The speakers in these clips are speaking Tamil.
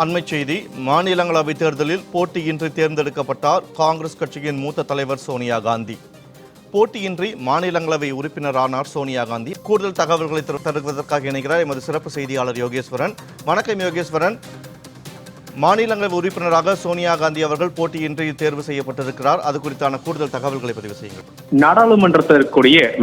அண்மைச் செய்தி மாநிலங்களவை தேர்தலில் போட்டியின்றி தேர்ந்தெடுக்கப்பட்டார் காங்கிரஸ் கட்சியின் மூத்த தலைவர் சோனியா காந்தி. போட்டியின்றி மாநிலங்களவை உறுப்பினரானார் சோனியா காந்தி. கூடுதல் தகவல்களை தருவதற்காக இணைகிறார் எமது சிறப்பு செய்தியாளர் யோகேஸ்வரன். வணக்கம் யோகேஸ்வரன். மாநிலங்களவை உறுப்பினராக சோனியா காந்தி அவர்கள் போட்டியின்றி தேர்வு செய்யப்பட்டிருக்கிறார். அது குறித்தான கூடுதல் தகவல்களை பதிவு செய்யுங்கள். நாடாளுமன்றத்தில்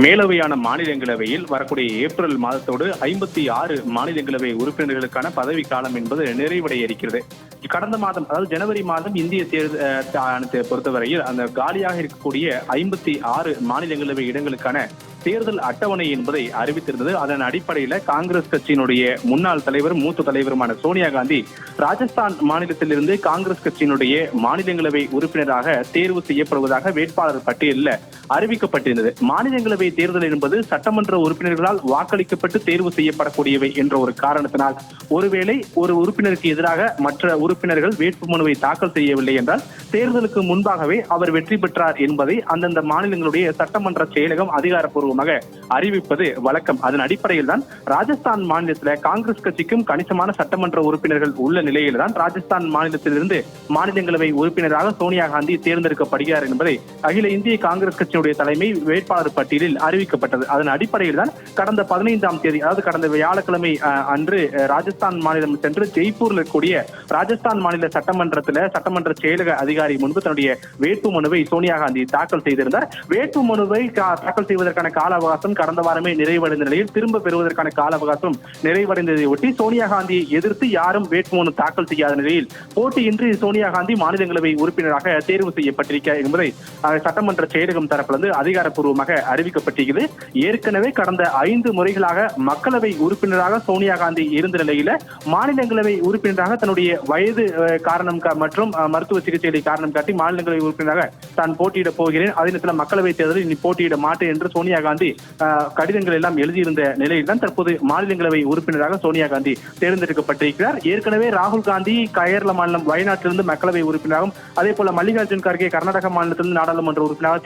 மேலவையான மாநிலங்களவையில் வரக்கூடிய ஏப்ரல் மாதத்தோடு ஐம்பத்தி ஆறு மாநிலங்களவை உறுப்பினர்களுக்கான பதவி காலம் என்பது நிறைவடைய இருக்கிறது கடந்த மாதம் அதாவது ஜனவரி மாதம் இந்திய தேர்தல் பொறுத்தவரையில் அந்த காலியாக இருக்கக்கூடிய ஐம்பத்தி ஆறு மாநிலங்களவை இடங்களுக்கான தேர்தல் அட்டவணை என்பதை அறிவித்திருந்தது. அதன் அடிப்படையில காங்கிரஸ் கட்சியினுடைய முன்னாள் தலைவர் மூத்த தலைவருமான சோனியா காந்தி ராஜஸ்தான் மாநிலத்திலிருந்து காங்கிரஸ் கட்சியினுடைய மாநிலங்களவை உறுப்பினராக தேர்வு செய்யப்படுவதாக வேட்பாளர் பட்டியலில் அறிவிக்கப்பட்டிருந்தது. மாநிலங்களவை தேர்தல் என்பது சட்டமன்ற உறுப்பினர்களால் வாக்களிக்கப்பட்டு தேர்வு செய்யப்படக்கூடியவை என்ற ஒரு காரணத்தினால் ஒருவேளை ஒரு உறுப்பினருக்கு எதிராக மற்ற உறுப்பினர்கள் வேட்புமனுவை தாக்கல் செய்யவில்லை என்றால் தேர்தலுக்கு முன்பாகவே அவர் வெற்றி பெற்றார் என்பதை அந்தந்த மாநிலங்களுடைய சட்டமன்ற செயலகம் அதிகாரப்பூர்வமாக அறிவிப்பது வழக்கம். அதன் அடிப்படையில் தான் ராஜஸ்தான் மாநிலத்தில் காங்கிரஸ் கட்சிக்கும் கணிசமான சட்டமன்ற உறுப்பினர்கள் உள்ள நிலையில் தான் ராஜஸ்தான் மாநிலத்திலிருந்து மாநிலங்களவை உறுப்பினராக சோனியா காந்தி தேர்ந்தெடுக்கப்படுகிறார் என்பதை அகில இந்திய காங்கிரஸ் கட்சி கட்சியினுடைய தலைமை வேட்பாளர் பட்டியலில் அறிவிக்கப்பட்டது. அதன் அடிப்படையில் தான் கடந்த பதினைந்தாம் தேதி அதாவது கடந்த வியாழக்கிழமை அன்று ராஜஸ்தான் மாநிலம் சென்று ஜெய்ப்பூரில் இருக்கக்கூடிய ராஜஸ்தான் மாநில சட்டமன்றத்தில் சட்டமன்ற செயலக அதிகாரி முன்பு தன்னுடைய வேட்பு மனுவை சோனியா காந்தி தாக்கல் செய்திருந்தார். வேட்பு மனுவை தாக்கல் செய்வதற்கான கால அவகாசம் கடந்த வாரமே நிறைவடைந்த நிலையில் திரும்ப பெறுவதற்கான கால அவகாசம் நிறைவடைந்ததை ஒட்டி சோனியா காந்தியை எதிர்த்து யாரும் வேட்புமனு தாக்கல் செய்யாத நிலையில் போட்டியின்றி சோனியா காந்தி மாநிலங்களவை உறுப்பினராக தேர்வு செய்யப்பட்டிருக்கிறார் என்பதை சட்டமன்ற செயலகம் தரப்பு தரப்பிலிருந்து அதிகாரப்பூர்வமாக அறிவிக்கப்பட்டிருக்கிறது ஏற்கனவே கடந்த ஐந்து முறைகளாக மக்களவை உறுப்பினராக சோனியா காந்தி இருந்த நிலையில மாநிலங்களவை உறுப்பினராக தன்னுடைய வயது காரணம் மற்றும் மருத்துவ சிகிச்சைகளை காரணம் காட்டி மாநிலங்களவை உறுப்பினராக தான் போட்டியிட போகிறேன். அதே நேரத்தில் மக்களவை தேர்தலில் இனி போட்டியிட மாட்டேன் என்று சோனியா காந்தி கடிதங்கள் எல்லாம் எழுதியிருந்த நிலையில் தான் தற்போது மாநிலங்களவை உறுப்பினராக சோனியா காந்தி தேர்ந்தெடுக்கப்பட்டிருக்கிறார். ஏற்கனவே ராகுல் காந்தி கேரள மாநிலம் வயநாட்டிலிருந்து மக்களவை உறுப்பினராகவும் அதே போல மல்லிகார்ஜுன் கார்கே கர்நாடக மாநிலத்திலிருந்து நாடாளுமன்ற உறுப்பினராக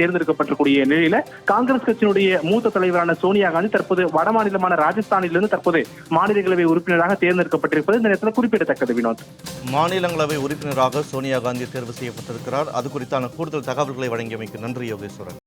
இருக்கக்கூடிய நிலையில காங்கிரஸ் கட்சியினுடைய மூத்த தலைவரான சோனியா காந்தி தற்போது வட மாநிலமான ராஜஸ்தானிலிருந்து தற்போது மாநிலங்களவை உறுப்பினராக தேர்ந்தெடுக்கப்பட்டிருப்பது இந்த நேரத்தில் குறிப்பிடத்தக்கது வினோத். மாநிலங்களவை உறுப்பினராக சோனியா காந்தி தேர்வு செய்யப்பட்டிருக்கிறார். அது குறித்தான கூடுதல் தகவல்களை வழங்கியமைக்கு நன்றி யோகேஸ்வரன்.